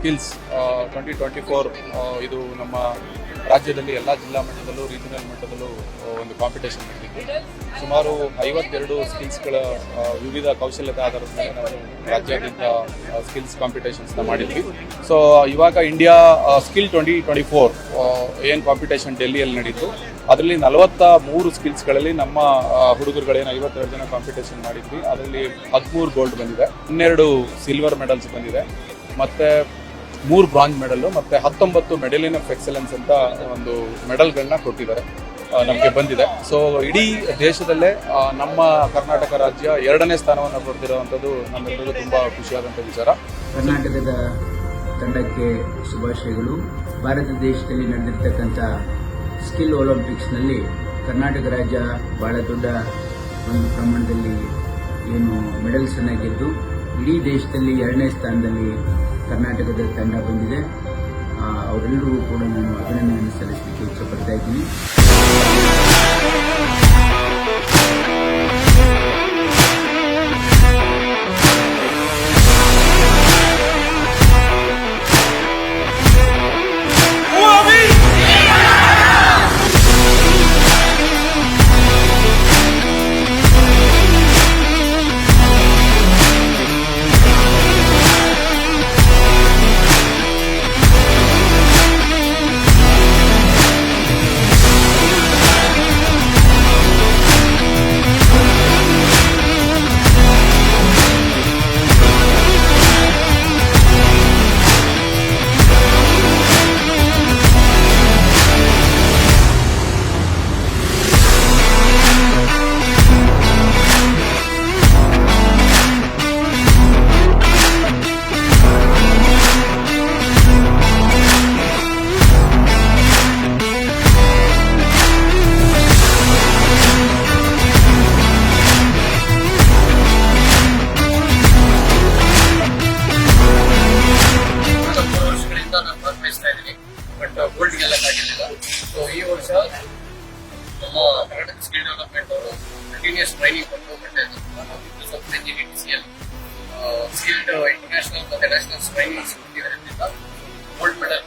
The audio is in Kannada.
ಸ್ಕಿಲ್ಸ್ ಟ್ವೆಂಟಿ ಟ್ವೆಂಟಿ ಫೋರ್ ಇದು ನಮ್ಮ ರಾಜ್ಯದಲ್ಲಿ ಎಲ್ಲ ಜಿಲ್ಲಾ ಮಟ್ಟದಲ್ಲೂ ರೀಜನಲ್ ಮಟ್ಟದಲ್ಲೂ ಒಂದು ಕಾಂಪಿಟೇಷನ್ ನಡೆದಿತ್ತು ಸುಮಾರು ಐವತ್ತೆರಡು ಸ್ಕಿಲ್ಸ್ಗಳ ವಿವಿಧ ಕೌಶಲ್ಯದ ಆಧಾರದ ಮೇಲೆ ನಾವು ರಾಜ್ಯಾದ್ಯಂತ ಸ್ಕಿಲ್ಸ್ ಕಾಂಪಿಟೇಷನ್ಸ್ನ ಮಾಡಿದ್ವಿ. ಸೊ ಇವಾಗ India skill twenty twenty four ಏನು ಕಾಂಪಿಟೇಷನ್ ಡೆಲ್ಲಿಯಲ್ಲಿ ನಡೀತು. ಅದರಲ್ಲಿ ನಲವತ್ತ ಮೂರು ಸ್ಕಿಲ್ಸ್ಗಳಲ್ಲಿ ನಮ್ಮ ಹುಡುಗರುಗಳೇನು ಐವತ್ತೆರಡು ಜನ ಕಾಂಪಿಟೇಷನ್ ಮಾಡಿದ್ವಿ. ಅದರಲ್ಲಿ ಹದಿಮೂರು ಗೋಲ್ಡ್ ಬಂದಿದೆ. ಹನ್ನೆರಡು ಸಿಲ್ವರ್ ಮೆಡಲ್ಸ್ ಬಂದಿದೆ. ಮತ್ತೆ ಮೂರು ಬ್ರಾಂಜ್ ಮೆಡಲ್ ಮತ್ತೆ ಹತ್ತೊಂಬತ್ತು ಮೆಡಲಿನ್ ಆಫ್ ಎಕ್ಸಲೆನ್ಸ್ ಅಂತ ಒಂದು ಮೆಡಲ್ಗಳನ್ನ ಕೊಟ್ಟಿದ್ದಾರೆ. ನಮಗೆ ಬಂದಿದೆ. ಸೊ ಇಡೀ ದೇಶದಲ್ಲೇ ನಮ್ಮ ಕರ್ನಾಟಕ ರಾಜ್ಯ ಎರಡನೇ ಸ್ಥಾನವನ್ನು ಪಡೆದಿರುವಂಥದ್ದು ನಮ್ಮೆಲ್ಲರಿಗೂ ತುಂಬ ಖುಷಿಯಾದಂಥ ವಿಚಾರ. ಕರ್ನಾಟಕದ ತಂಡಕ್ಕೆ ಶುಭಾಶಯಗಳು. ಭಾರತ ದೇಶದಲ್ಲಿ ನಡೆದಿರ್ತಕ್ಕಂಥ ಸ್ಕಿಲ್ ಒಲಿಂಪಿಕ್ಸ್ನಲ್ಲಿ ಕರ್ನಾಟಕ ರಾಜ್ಯ ಬಹಳ ದೊಡ್ಡ ಒಂದು ಪ್ರಮಾಣದಲ್ಲಿ ಏನು ಮೆಡಲ್ಸನ್ನು ಗೆದ್ದು, ಇಡೀ ದೇಶದಲ್ಲಿ ಎರಡನೇ ಸ್ಥಾನದಲ್ಲಿ ಕರ್ನಾಟಕದ ತಂಡ ಬಂದಿದೆ. ಅವರೆಲ್ಲರಿಗೂ ಕೂಡ ನಾನು ಅಭಿನಂದನೆಯನ್ನು ಸಲ್ಲಿಸಲಿಕ್ಕೆ ಇಷ್ಟಪಡ್ತಾ ಇದ್ದೀನಿ. ನಾನು ಅರ್ಪಿಸ್ತಾ ಇದೀನಿ ಬಟ್ ಗೋಲ್ಡ್ಗೆಲ್ಲ uh, ಕಾಟಿಲ್ಲ ಸೊ ಈ ವರ್ಷ ನಮ್ಮ ಕರ್ನಾಟಕ ಸ್ಕಿಲ್ ಡೆವಲಪ್ಮೆಂಟ್ ಅವರು ಕಂಟಿನ್ಯೂಸ್ ಟ್ರೈನಿಂಗ್ ಕೊಟ್ಟು ಮತ್ತೆ ಸ್ಕಿಲ್ ಇಂಟರ್ನ್ಯಾಷನಲ್ ಮತ್ತೆ ನ್ಯಾಷನಲ್ ಟ್ರೈನಿಂಗ್ಸ್ ಕೊಟ್ಟಿರೋದ್ರಿಂದ ಗೋಲ್ಡ್ ಮೆಡಲ್